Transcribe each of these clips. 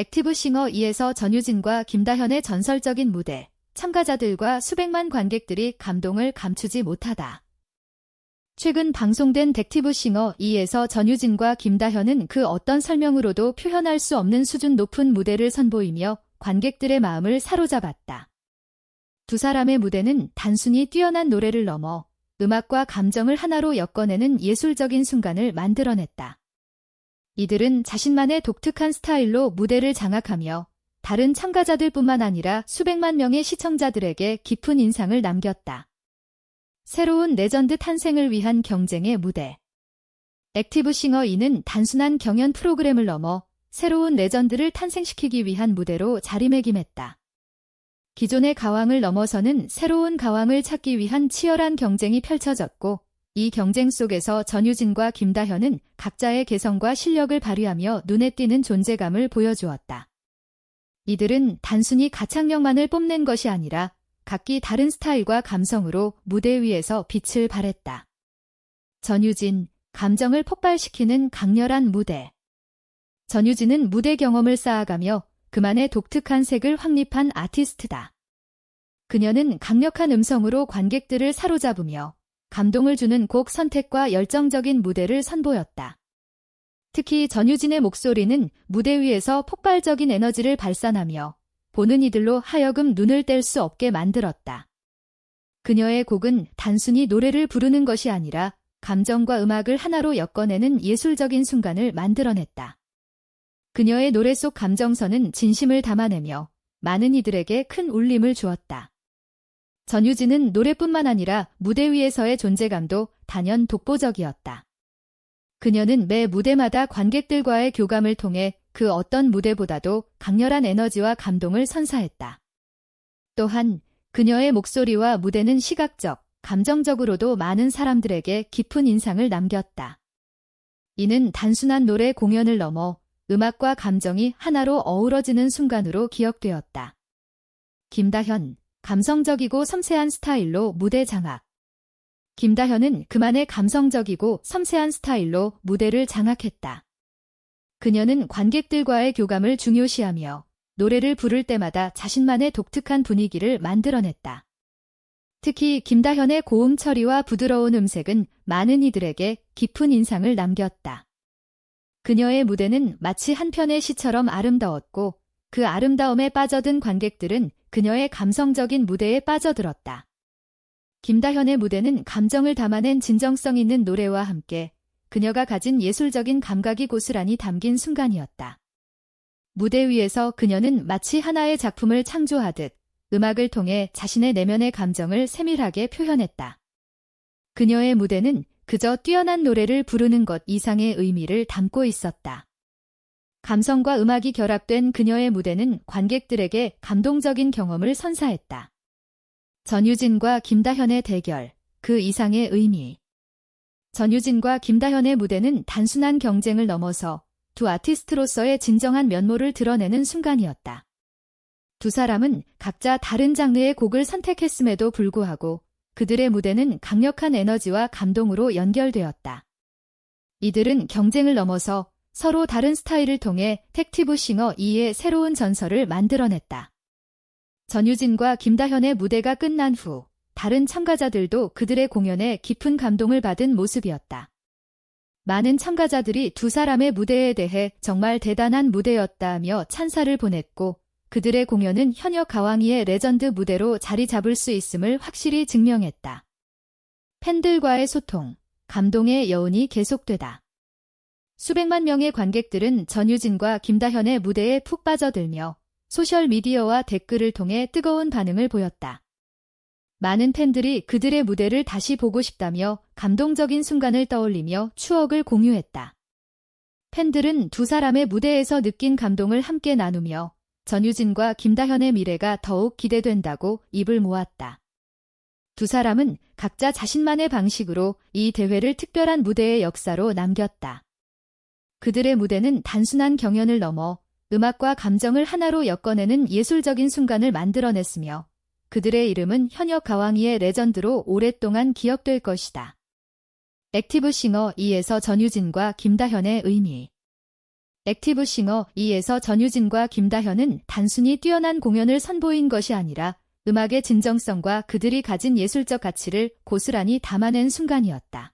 액티브 싱어 2에서 전유진과 김다현의 전설적인 무대, 참가자들과 수백만 관객들이 감동을 감추지 못하다. 최근 방송된 덱티브 싱어 2에서 전유진과 김다현은 그 어떤 설명으로도 표현할 수 없는 수준 높은 무대를 선보이며 관객들의 마음을 사로잡았다. 두 사람의 무대는 단순히 뛰어난 노래를 넘어 음악과 감정을 하나로 엮어내는 예술적인 순간을 만들어냈다. 이들은 자신만의 독특한 스타일로 무대를 장악하며 다른 참가자들뿐만 아니라 수백만 명의 시청자들에게 깊은 인상을 남겼다. 새로운 레전드 탄생을 위한 경쟁의 무대. 액티브 싱어 2는 단순한 경연 프로그램을 넘어 새로운 레전드를 탄생시키기 위한 무대로 자리매김했다. 기존의 가왕을 넘어서는 새로운 가왕을 찾기 위한 치열한 경쟁이 펼쳐졌고 이 경쟁 속에서 전유진과 김다현은 각자의 개성과 실력을 발휘하며 눈에 띄는 존재감을 보여주었다. 이들은 단순히 가창력만을 뽐낸 것이 아니라 각기 다른 스타일과 감성으로 무대 위에서 빛을 발했다. 전유진, 감정을 폭발시키는 강렬한 무대. 전유진은 무대 경험을 쌓아가며 그만의 독특한 색을 확립한 아티스트다. 그녀는 강력한 음성으로 관객들을 사로잡으며 감동을 주는 곡 선택과 열정적인 무대를 선보였다. 특히 전유진의 목소리는 무대 위에서 폭발적인 에너지를 발산하며 보는 이들로 하여금 눈을 뗄 수 없게 만들었다. 그녀의 곡은 단순히 노래를 부르는 것이 아니라 감정과 음악을 하나로 엮어내는 예술적인 순간을 만들어냈다. 그녀의 노래 속 감정선은 진심을 담아내며 많은 이들에게 큰 울림을 주었다. 전유진은 노래뿐만 아니라 무대 위에서의 존재감도 단연 독보적이었다. 그녀는 매 무대마다 관객들과의 교감을 통해 그 어떤 무대보다도 강렬한 에너지와 감동을 선사했다. 또한 그녀의 목소리와 무대는 시각적, 감정적으로도 많은 사람들에게 깊은 인상을 남겼다. 이는 단순한 노래 공연을 넘어 음악과 감정이 하나로 어우러지는 순간으로 기억되었다. 김다현, 감성적이고 섬세한 스타일로 무대 장악. 김다현은 그만의 감성적이고 섬세한 스타일로 무대를 장악했다. 그녀는 관객들과의 교감을 중요시하며 노래를 부를 때마다 자신만의 독특한 분위기를 만들어냈다. 특히 김다현의 고음 처리와 부드러운 음색은 많은 이들에게 깊은 인상을 남겼다. 그녀의 무대는 마치 한 편의 시처럼 아름다웠고 그 아름다움에 빠져든 관객들은 그녀의 감성적인 무대에 빠져들었다. 김다현의 무대는 감정을 담아낸 진정성 있는 노래와 함께 그녀가 가진 예술적인 감각이 고스란히 담긴 순간이었다. 무대 위에서 그녀는 마치 하나의 작품을 창조하듯 음악을 통해 자신의 내면의 감정을 세밀하게 표현했다. 그녀의 무대는 그저 뛰어난 노래를 부르는 것 이상의 의미를 담고 있었다. 감성과 음악이 결합된 그녀의 무대는 관객들에게 감동적인 경험을 선사했다. 전유진과 김다현의 대결, 그 이상의 의미. 전유진과 김다현의 무대는 단순한 경쟁을 넘어서 두 아티스트로서의 진정한 면모를 드러내는 순간이었다. 두 사람은 각자 다른 장르의 곡을 선택했음에도 불구하고 그들의 무대는 강력한 에너지와 감동으로 연결되었다. 이들은 경쟁을 넘어서 서로 다른 스타일을 통해 택티브 싱어 2의 새로운 전설을 만들어냈다. 전유진과 김다현의 무대가 끝난 후 다른 참가자들도 그들의 공연에 깊은 감동을 받은 모습이었다. 많은 참가자들이 두 사람의 무대에 대해 정말 대단한 무대였다며 찬사를 보냈고 그들의 공연은 현역 가왕이의 레전드 무대로 자리 잡을 수 있음을 확실히 증명했다. 팬들과의 소통, 감동의 여운이 계속되다. 수백만 명의 관객들은 전유진과 김다현의 무대에 푹 빠져들며 소셜미디어와 댓글을 통해 뜨거운 반응을 보였다. 많은 팬들이 그들의 무대를 다시 보고 싶다며 감동적인 순간을 떠올리며 추억을 공유했다. 팬들은 두 사람의 무대에서 느낀 감동을 함께 나누며 전유진과 김다현의 미래가 더욱 기대된다고 입을 모았다. 두 사람은 각자 자신만의 방식으로 이 대회를 특별한 무대의 역사로 남겼다. 그들의 무대는 단순한 경연을 넘어 음악과 감정을 하나로 엮어내는 예술적인 순간을 만들어냈으며 그들의 이름은 현역 가왕이의 레전드로 오랫동안 기억될 것이다. 액티브 싱어 2에서 전유진과 김다현의 의미 액티브 싱어 2에서 전유진과 김다현은 단순히 뛰어난 공연을 선보인 것이 아니라 음악의 진정성과 그들이 가진 예술적 가치를 고스란히 담아낸 순간이었다.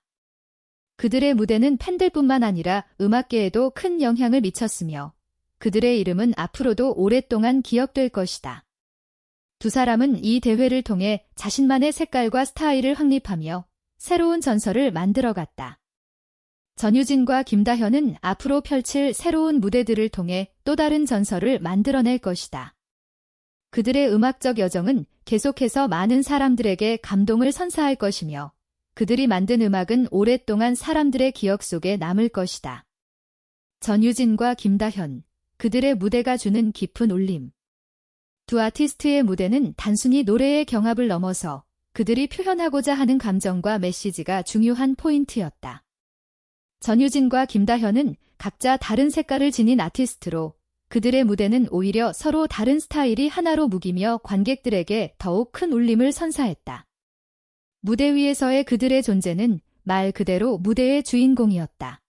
그들의 무대는 팬들뿐만 아니라 음악계에도 큰 영향을 미쳤으며 그들의 이름은 앞으로도 오랫동안 기억될 것이다. 두 사람은 이 대회를 통해 자신만의 색깔과 스타일을 확립하며 새로운 전설을 만들어갔다. 전유진과 김다현은 앞으로 펼칠 새로운 무대들을 통해 또 다른 전설을 만들어낼 것이다. 그들의 음악적 여정은 계속해서 많은 사람들에게 감동을 선사할 것이며 그들이 만든 음악은 오랫동안 사람들의 기억 속에 남을 것이다. 전유진과 김다현, 그들의 무대가 주는 깊은 울림. 두 아티스트의 무대는 단순히 노래의 경합을 넘어서 그들이 표현하고자 하는 감정과 메시지가 중요한 포인트였다. 전유진과 김다현은 각자 다른 색깔을 지닌 아티스트로 그들의 무대는 오히려 서로 다른 스타일이 하나로 묵이며 관객들에게 더욱 큰 울림을 선사했다. 무대 위에서의 그들의 존재는 말 그대로 무대의 주인공이었다.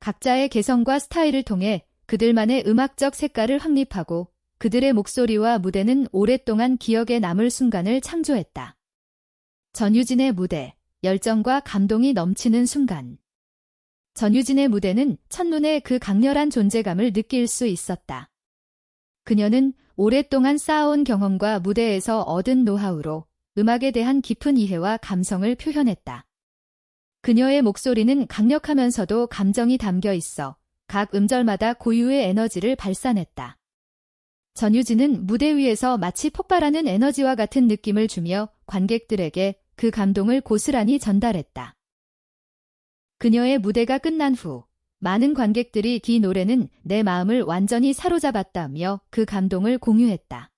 각자의 개성과 스타일을 통해 그들만의 음악적 색깔을 확립하고 그들의 목소리와 무대는 오랫동안 기억에 남을 순간을 창조했다. 전유진의 무대, 열정과 감동이 넘치는 순간. 전유진의 무대는 첫눈에 그 강렬한 존재감을 느낄 수 있었다. 그녀는 오랫동안 쌓아온 경험과 무대에서 얻은 노하우로 음악에 대한 깊은 이해와 감성을 표현했다. 그녀의 목소리는 강력하면서도 감정이 담겨 있어 각 음절마다 고유의 에너지를 발산했다. 전유진은 무대 위에서 마치 폭발하는 에너지와 같은 느낌을 주며 관객들에게 그 감동을 고스란히 전달했다. 그녀의 무대가 끝난 후 많은 관객들이 기 노래는 내 마음을 완전히 사로잡았다며 그 감동을 공유했다.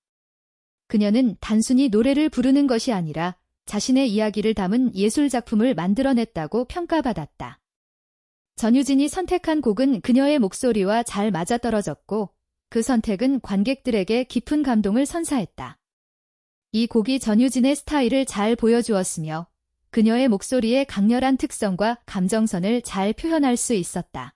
그녀는 단순히 노래를 부르는 것이 아니라 자신의 이야기를 담은 예술 작품을 만들어냈다고 평가받았다. 전유진이 선택한 곡은 그녀의 목소리와 잘 맞아떨어졌고 그 선택은 관객들에게 깊은 감동을 선사했다. 이 곡이 전유진의 스타일을 잘 보여주었으며 그녀의 목소리의 강렬한 특성과 감정선을 잘 표현할 수 있었다.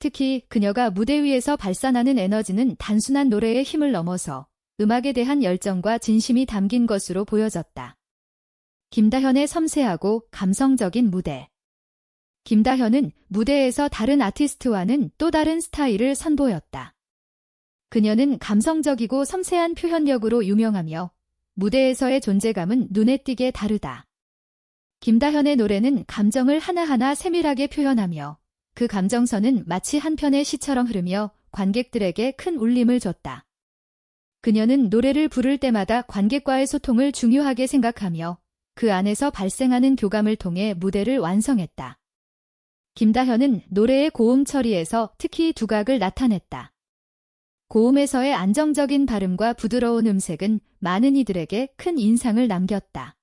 특히 그녀가 무대 위에서 발산하는 에너지는 단순한 노래의 힘을 넘어서 음악에 대한 열정과 진심이 담긴 것으로 보여졌다. 김다현의 섬세하고 감성적인 무대. 김다현은 무대에서 다른 아티스트와는 또 다른 스타일을 선보였다. 그녀는 감성적이고 섬세한 표현력으로 유명하며 무대에서의 존재감은 눈에 띄게 다르다. 김다현의 노래는 감정을 하나하나 세밀하게 표현하며 그 감정선은 마치 한 편의 시처럼 흐르며 관객들에게 큰 울림을 줬다. 그녀는 노래를 부를 때마다 관객과의 소통을 중요하게 생각하며 그 안에서 발생하는 교감을 통해 무대를 완성했다. 김다현은 노래의 고음 처리에서 특히 두각을 나타냈다. 고음에서의 안정적인 발음과 부드러운 음색은 많은 이들에게 큰 인상을 남겼다.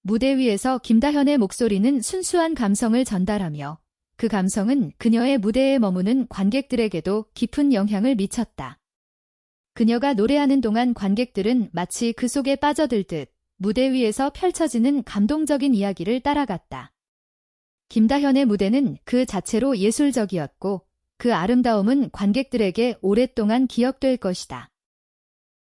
무대 위에서 김다현의 목소리는 순수한 감성을 전달하며 그 감성은 그녀의 무대에 머무는 관객들에게도 깊은 영향을 미쳤다. 그녀가 노래하는 동안 관객들은 마치 그 속에 빠져들 듯 무대 위에서 펼쳐지는 감동적인 이야기를 따라갔다. 김다현의 무대는 그 자체로 예술적이었고 그 아름다움은 관객들에게 오랫동안 기억될 것이다.